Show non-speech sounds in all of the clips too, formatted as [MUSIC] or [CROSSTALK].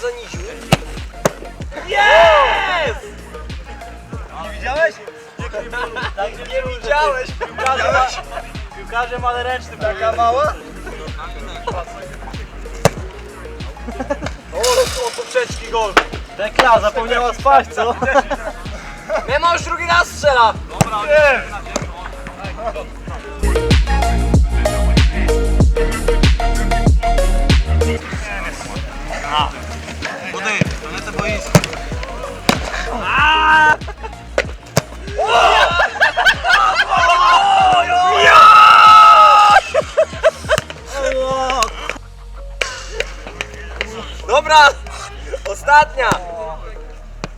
zaniziu. Nie widziałeś? Nie widziałeś! Piłkarzem, ma, piłkarzem ale ręcznym. Taka mała? O, o poprzeczki gol. Tekla, zapomniała spać, co? Memo już drugi raz strzela! Nie. Młody, to nie to boisko. Dobra! Ostatnia!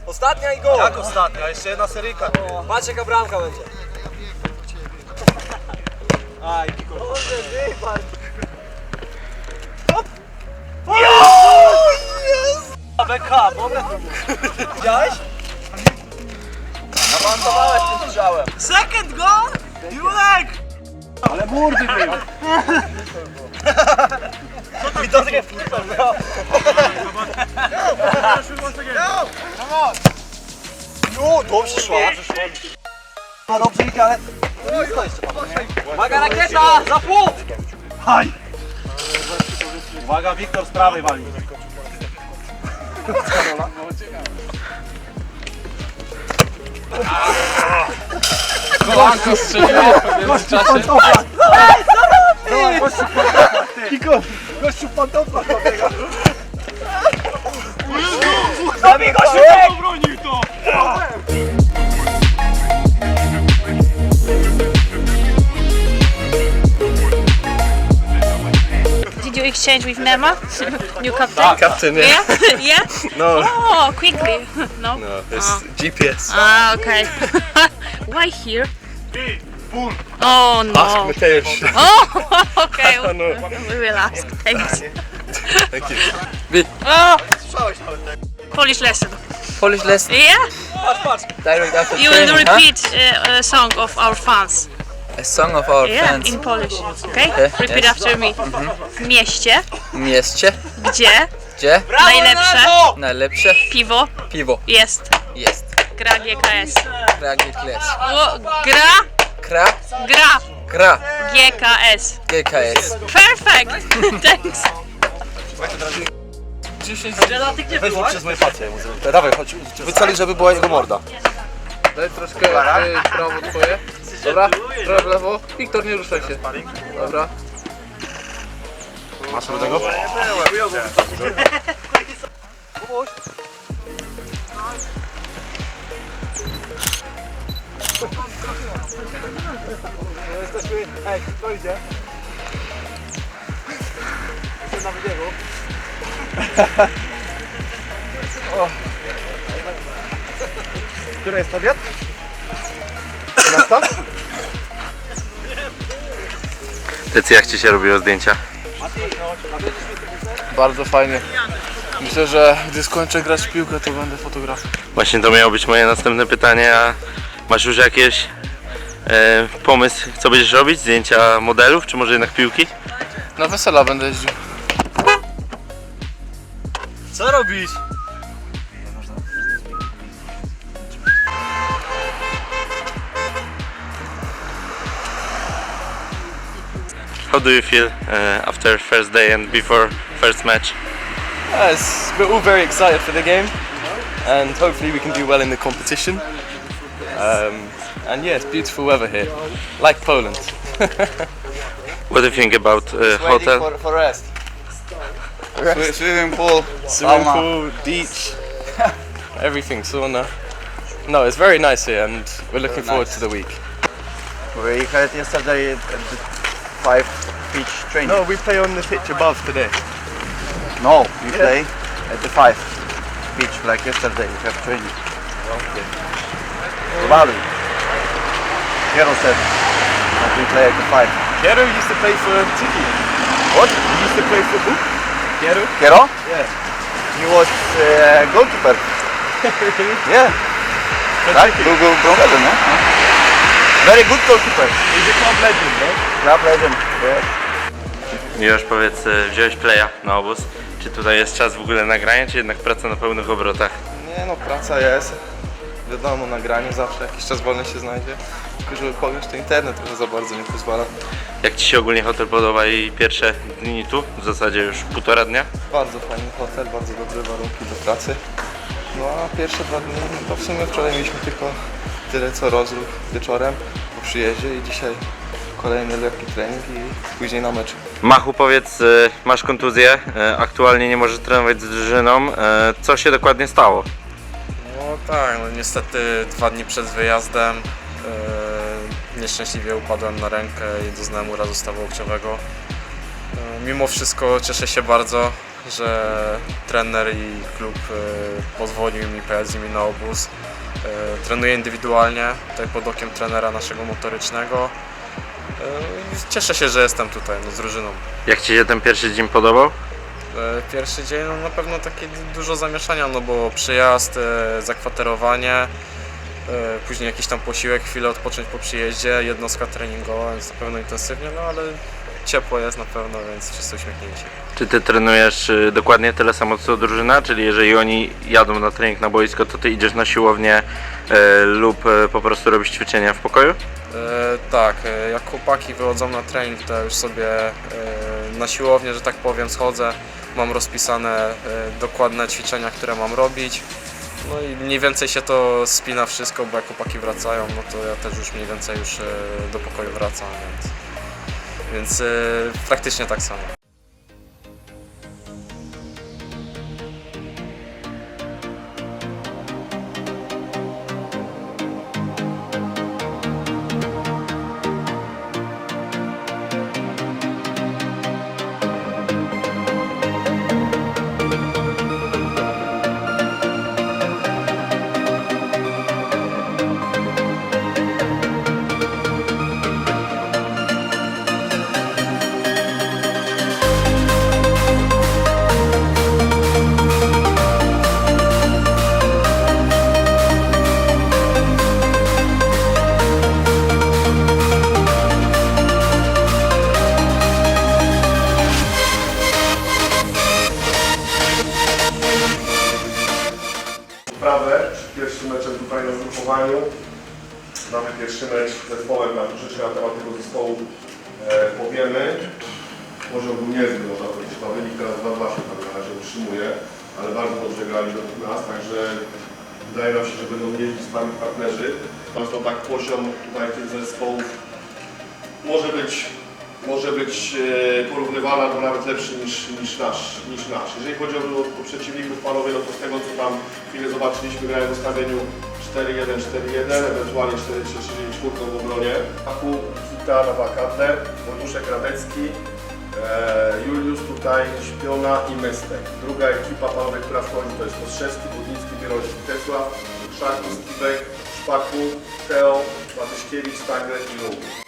Ostatnia i gol! Jak ostatnia? Jeszcze jedna seryjka. Patrz jaka bramka będzie. Aj. Boże, wypadł. Beka, dobre to. Widziałeś? Awansowałeś tym strzałem. Second goal? Julek! Ale murdy był. I to takie flipper, no. No, dobrze szła. No dobrze idzie, ale... Uwaga rakieta! Za płot! Haj! Uwaga, Wiktor z prawej wali. Kolanko strzeliło w międzyczasie. Kiko, gościu pantofla dobiega. Zabij go Siurek! Obronił to! Exchange with Nema? [LAUGHS] New captain? Captain, yeah. Yeah? [LAUGHS] yeah? [LAUGHS] No, Oh, quickly. No? no, it's GPS. Ah, okay. Why here? Oh no. Ask no. Mateusz. Oh, okay. don't know. We will ask. Thanks. Thank you. Oh, Polish lesson. Polish lesson Yeah? direct after You will training, huh? repeat uh, a song of our fans. A song of our Yeah, fans. in Polish. Okay? Okay, Repeat yes. after me. W mieście, W mieście, gdzie gdzie najlepsze najlepsze piwo piwo jest. jest. Gra GKS. Kragi Kles. O, gra, Kra, gra gra, GKS. GKS. Perfect. [LAUGHS] Thanks. Weź mu przez moje facje. Dawaj, chodź. Wyceli, żeby była jego morda. Daj troszkę y, prawo twoje. Dobra, trochę w lewo. Wiktor, nie ruszaj się. Dobra. Masz tego? Jesteśmy... Ej, kto idzie? Jestem na wybiegu. Który jest obiad? 13? Tecy, jak ci się robiło zdjęcia? Bardzo fajnie. Myślę, że gdy skończę grać w piłkę, to będę fotografem. Właśnie to miało być moje następne pytanie, a masz już jakieś e, pomysł, co będziesz robić? Zdjęcia modelów, czy może jednak piłki? Na wesela będę jeździł. Co robisz? How do you feel uh, after first day and before first match? Yes, we're all very excited for the game, and hopefully we can do well in the competition. Um, and yeah, it's beautiful weather here, like Poland. [LAUGHS] What do you think about uh, hotel? for, for rest. Swimming pool. Swimming Sauna. pool, beach, [LAUGHS] everything, sauna. No, it's very nice here, and we're looking forward to the week. We had yesterday at the five pitch training. No, we play on the pitch above today. No, we play at the five pitch like yesterday. We have training. Okay. Probably. Hero said that we play at the five. Piero used to play for Tiki. What? He used to play for who? Piero? Hero? Yeah. He was uh, goalkeeper. [LAUGHS] yeah. Right? Brązowy, no? Very good goalkeeper. He's a club legend, no? Club legend. Yeah. Miłosz, powiedz, e, wziąłeś playa na obóz. Czy tutaj jest czas w ogóle nagrania, czy jednak praca na pełnych obrotach? Nie no, praca jest. Wiadomo, nagranie zawsze jakiś czas wolny się znajdzie. Tylko żeby pograć to internet trochę za bardzo nie pozwala. Jak Ci się ogólnie hotel podoba i pierwsze dni tu? W zasadzie już półtora dnia? Bardzo fajny hotel, bardzo dobre warunki do pracy. No a pierwsze dwa dni, no to w sumie wczoraj mieliśmy tylko tyle co rozruch wieczorem po przyjeździe i dzisiaj kolejny lekki trening i później na mecz. Machu, powiedz, y, masz kontuzję, y, aktualnie nie możesz trenować z drużyną. Y, Co się dokładnie stało? No tak, no niestety dwa dni przed wyjazdem e, nieszczęśliwie upadłem na rękę i doznałem urazu stawu łokciowego. E, mimo wszystko cieszę się bardzo, że trener i klub e, pozwolił mi pojechać z nimi na obóz. E, trenuję indywidualnie, tutaj pod okiem trenera naszego motorycznego. E, i cieszę się, że jestem tutaj no, z drużyną. Jak Ci się ten pierwszy dzień podobał? E, Pierwszy dzień no na pewno takie dużo zamieszania, no bo przyjazd, e, zakwaterowanie, później jakiś tam posiłek, chwilę odpocząć po przyjeździe, jednostka treningowa, więc na pewno intensywnie, no ale ciepło jest na pewno, więc wszyscy uśmiechnięci. Czy Ty trenujesz y, dokładnie tyle samo co drużyna? Czyli jeżeli oni jadą na trening na boisko, to Ty idziesz na siłownię y, lub y, po prostu robisz ćwiczenia w pokoju? E, tak, e, jak chłopaki wychodzą na trening, to ja już sobie e, na siłownię, że tak powiem, schodzę, mam rozpisane e, dokładne ćwiczenia, które mam robić. No i mniej więcej się to spina wszystko, bo jak chłopaki wracają, no to ja też już mniej więcej już e, do pokoju wracam, więc, więc e, praktycznie tak samo. Sprawę przed pierwszym meczem tutaj na zgrupowaniu. Mamy pierwszy mecz z zespołem, na troszeczkę na temat tego zespołu e, powiemy. Może był niezły, można powiedzieć, na wynik teraz 2-2 się na razie utrzymuje, ale bardzo dobrze grali do nas, także wydaje nam się, że będą nieźli z nami partnerzy. Zresztą tak poziom tutaj tych zespołów może być, może być e, porównywalny albo nawet lepszy niż, niż, nasz, niż nasz. Jeżeli chodzi o, o przeciwników panowie, no to z tego co tam chwilę zobaczyliśmy, grają w ustawieniu 4-1-4-1, ewentualnie 4-3-3 w obronie. Paku, Kita na wakatę, Wojtuszek Radecki, e, Juliusz tutaj, Śpiona i Mestek. Druga ekipa panowie, która wchodzi to jest Ostrzewski, Budnicki, Bierozik, Tesław, Krzakus, Kibek, Szpaku, Teo, Matyśkiewicz, Tagle i Lub.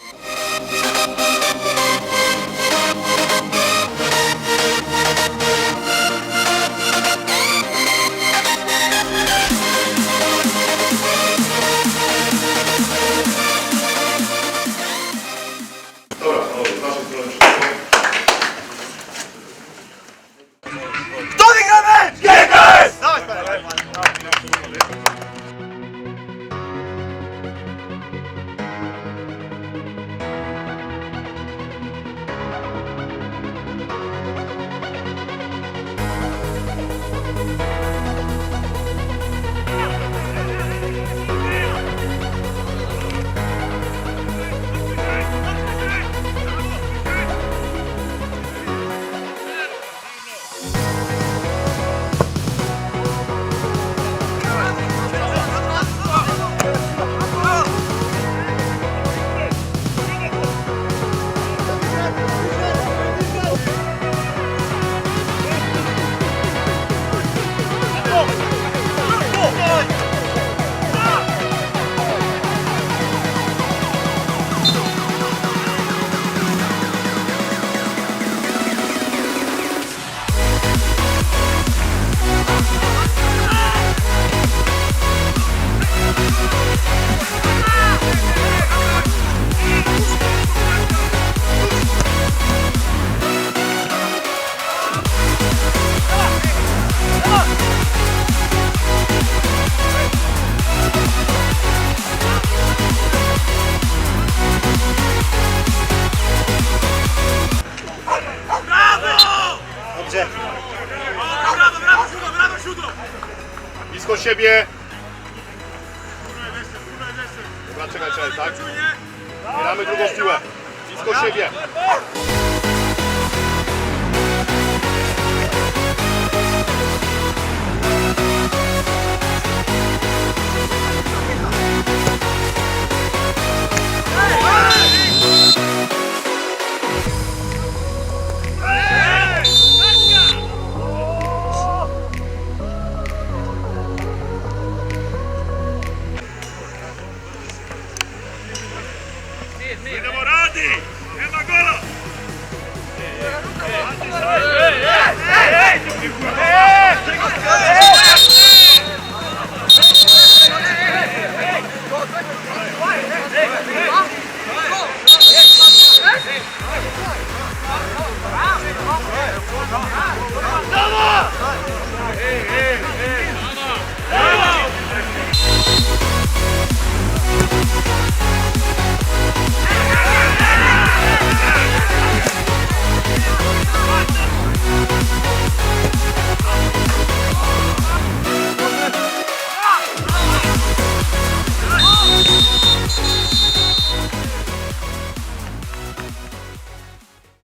Siebie. Dobra, czekaj, czekaj, tak? Zbieramy drugą piłę. Blisko siebie.